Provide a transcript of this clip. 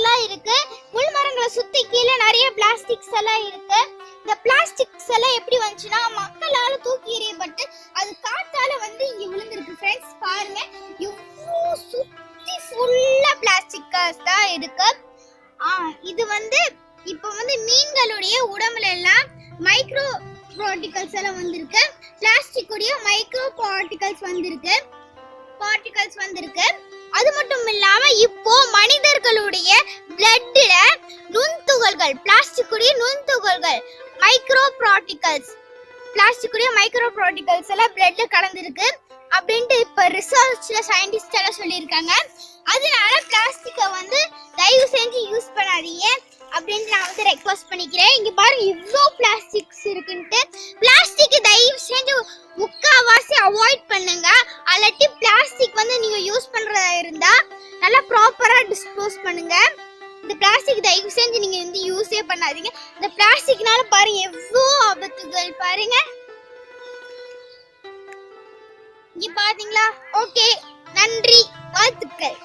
இருக்கு. முள் மரங்களை சுத்தி கீழே நிறைய பிளாஸ்டிக்ஸ் எல்லாம் இருக்கு. இந்த பிளாஸ்டிக்ஸ் எல்லாம் எப்படி வந்துச்சுன்னா மக்களால தூக்கி எறியப்பட்டு அது காத்தால வந்து இங்க விழுந்திருக்கு. ஃப்ரெண்ட்ஸ் பாருங்க. இவ்வளோ சுத்தி ஃபுல்லா பிளாஸ்டிக்ஸ் தான் இருக்கு. ஆ இது வந்து இப்போ வந்து மீன்களுடைய உடம்புல எல்லாம் மைக்ரோ பார்ட்டிகல்ஸ் எல்லாம் வந்திருக்கு. பிளாஸ்டிக் உடைய மைக்ரோ பார்ட்டிகல்ஸ் வந்திருக்கு. பார்ட்டிகல்ஸ் வந்திருக்கு. பிளட்ல நுண்துகள்கள் பிளாஸ்டிக்குடைய நுண்துகள்கள் மைக்ரோ ப்ராட்டிகல்ஸ் பிளாஸ்டிக்குடைய மைக்ரோ ப்ராட்டிகல்ஸ் எல்லாம் பிளட்ல கலந்துருக்கு அப்படின்ட்டு இப்போ ரிசர்ச்சில் சயின்டிஸ்ட் எல்லாம் சொல்லியிருக்காங்க. அதனால பிளாஸ்டிக்கை வந்து தயவு செஞ்சு யூஸ் பண்ணாதீங்க அப்படின்ட்டு நான் வந்து ரெக்வஸ்ட் பண்ணிக்கிறேன். இங்கே பாருங்க இவ்வளோ பிளாஸ்டிக்ஸ் இருக்குன்ட்டு. பிளாஸ்டிக் தயவு செஞ்சு முக்காவாசி அவாய்ட் பண்ணுங்க. அல்லாட்டி பிளாஸ்டிக் வந்து நீங்கள் யூஸ் பண்ணுறதா இருந்தால் நல்லா ப்ராப்பராக டிஸ்போஸ் பண்ணுங்கள் இந்த பிளாஸ்டிக் தயவு செஞ்சு நீங்க வந்து யூஸே பண்ணாதீங்க. இந்த பிளாஸ்டிக்னால பாருங்க எவ்வளோ ஆபத்துகள் பாருங்க. இங்க பாத்தீங்களா? ஓகே நன்றி வாழ்த்துக்கள்.